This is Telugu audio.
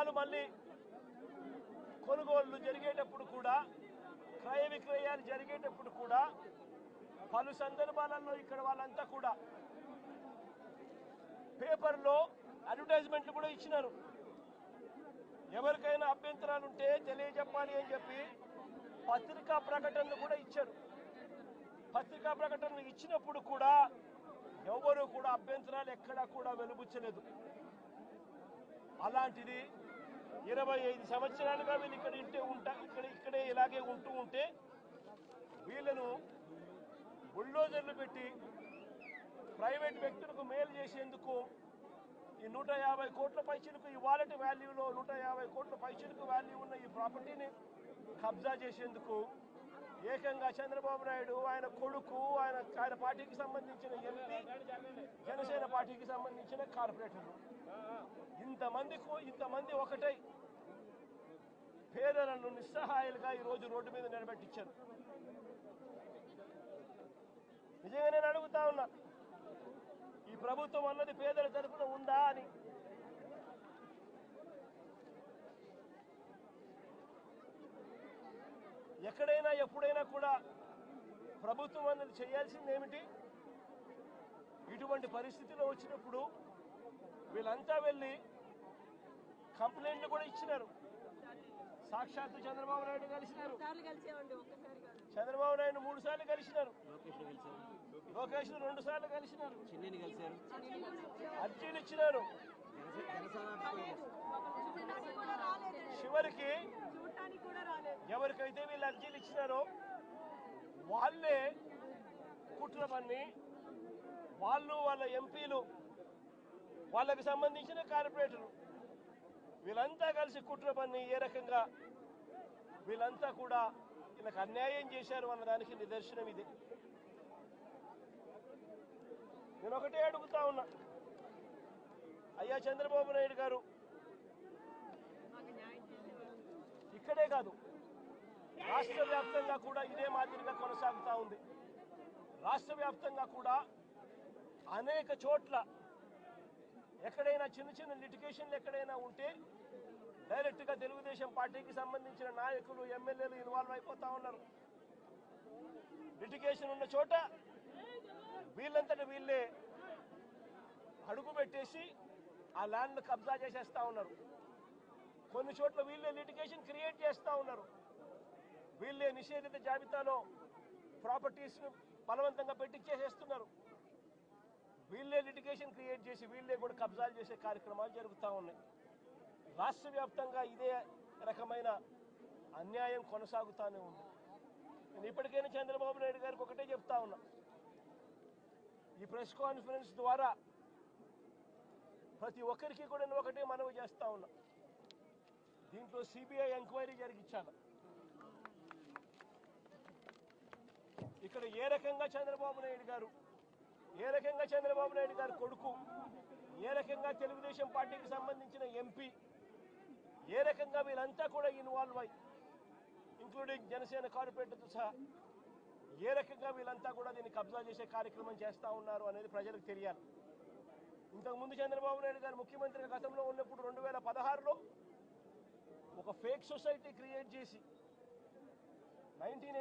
స్థలాలు మళ్ళీ కొనుగోళ్ళు జరిగేటప్పుడు కూడా క్రయ విక్రయాలు జరిగేటప్పుడు కూడా పలు సందర్భాలలో ఇక్కడ వాళ్ళంతా కూడా పేపర్లో అడ్వర్టైజ్మెంట్లు కూడా ఇచ్చినారు. ఎవరికైనా అభ్యంతరాలు ఉంటే తెలియజెప్పాలి అని చెప్పి పత్రికా ప్రకటనలు కూడా ఇచ్చారు. పత్రికా ప్రకటనలు ఇచ్చినప్పుడు కూడా ఎవరు కూడా అభ్యంతరాలు ఎక్కడా కూడా వెలుబుచ్చలేదు. అలాంటిది ఇరవై ఐదు సంవత్సరాలుగా వీళ్ళు ఇక్కడ ఇంటే ఉంటా ఇక్కడ ఇక్కడే ఇలాగే ఉంటూ ఉంటే వీళ్ళను బుల్డోజర్లు పెట్టి ప్రైవేట్ వ్యక్తులకు మేలు చేసేందుకు ఈ నూట యాభై కోట్ల పైసలకు ఈ వాలెట్ వాల్యూలో నూట యాభై కోట్ల పైసలకు వాల్యూ ఉన్న ఈ ప్రాపర్టీని కబ్జా చేసేందుకు ఏకంగా చంద్రబాబు నాయుడు ఆయన కొడుకు ఆయన ఆయన పార్టీకి సంబంధించిన ఎంపీ జనసేన పార్టీకి సంబంధించిన కార్పొరేటర్లు. ఇంతమంది ఇంతమంది ఒకటై పేదలను నిస్సహాయాలుగా ఈ రోజు రోడ్డు మీద నిలబెట్టించారు. నిజంగా నేను అడుగుతా ఉన్నా ఈ ప్రభుత్వం అన్నది పేదల తరపున ఉందా అని ఎక్కడైనా ఎప్పుడైనా కూడా ప్రభుత్వం అన్నది చేయాల్సింది ఏమిటి? ఇటువంటి పరిస్థితిలో వచ్చినప్పుడు వీళ్ళంతా వెళ్ళి కంప్లైంట్లు కూడా ఇచ్చినారు. సాక్షాత్తు చంద్రబాబు నాయుడు కలిసినారు. చంద్రబాబు నాయుడు మూడు సార్లు కలిసినారు. లోకేష్ రెండు సార్లు కలిసినారు. చిన్నిని కలిశారు అర్జీలు ఇచ్చినారు. చివరికి ఎవరికైతే వీళ్ళు అర్జీలు ఇచ్చినారో వాళ్ళే కుట్ర పన్ని వాళ్ళు వాళ్ళ ఎంపీలు వాళ్ళకి సంబంధించిన కార్పొరేటర్లు. వీళ్ళంతా కలిసి కుట్ర పన్ని ఏ రకంగా వీళ్ళంతా కూడా వీళ్ళకి అన్యాయం చేశారు అన్న దానికి నిదర్శనం ఇది. నేను ఒకటే అడుగుతా ఉన్నా. అయ్యా చంద్రబాబు నాయుడు గారు ఇక్కడే కాదు రాష్ట్ర వ్యాప్తంగా కూడా ఇదే మాదిరిగా కొనసాగుతా ఉంది. రాష్ట్ర వ్యాప్తంగా కూడా అనేక చోట్ల ఎక్కడైనా చిన్న చిన్న లిటికేషన్లు ఎక్కడైనా ఉంటే డైరెక్ట్గా తెలుగుదేశం పార్టీకి సంబంధించిన నాయకులు ఎమ్మెల్యేలు ఇన్వాల్వ్ అయిపోతా ఉన్నారు. లిటిగేషన్ ఉన్న చోట వీళ్ళంతట వీళ్ళే అడుగు పెట్టేసి ఆ ల్యాండ్ను కబ్జా చేసేస్తా ఉన్నారు. కొన్ని చోట్ల వీళ్ళే లిటిగేషన్ క్రియేట్ చేస్తూ ఉన్నారు. వీళ్ళే నిషేధిత జాబితాలో ప్రాపర్టీస్ బలవంతంగా పెట్టించేసేస్తున్నారు వీళ్ళే లిటిగేషన్ క్రియేట్ చేసి వీళ్ళే కూడా కబ్జాలు చేసే కార్యక్రమాలు జరుగుతూ ఉన్నాయి. రాష్ట్ర వ్యాప్తంగా ఇదే రకమైన అన్యాయం కొనసాగుతూనే ఉంది. నేను ఇప్పటికైనా చంద్రబాబు నాయుడు గారికి ఒకటే చెప్తా ఉన్నా. ఈ ప్రెస్ కాన్ఫరెన్స్ ద్వారా ప్రతి ఒక్కరికి కూడా నేను ఒకటే మనవి చేస్తా ఉన్నా. దీంట్లో సిబిఐ ఎంక్వైరీ జరిగించాలి. ఇక్కడ ఏ రకంగా చంద్రబాబు నాయుడు గారు? ఏ రకంగా చంద్రబాబు నాయుడు గారు కొడుకు? ఏ రకంగా తెలుగుదేశం పార్టీకి సంబంధించిన ఎంపీ? ఏ రకంగా వీళ్ళంతా కూడా ఇన్వాల్వ్ అయ్యి ఇంక్లూడింగ్ జనసేన కార్పొరేటర్తో సహా ఏ రకంగా వీళ్ళంతా కూడా దీన్ని కబ్జా చేసే కార్యక్రమం చేస్తా ఉన్నారు అనేది ప్రజలకు తెలియాలి. ఇంతకుముందు చంద్రబాబు నాయుడు గారు ముఖ్యమంత్రిగా గతంలో ఉన్నప్పుడు రెండు వేల పదహారులో ఒక ఫేక్ సొసైటీ క్రియేట్ చేసి నైన్టీన్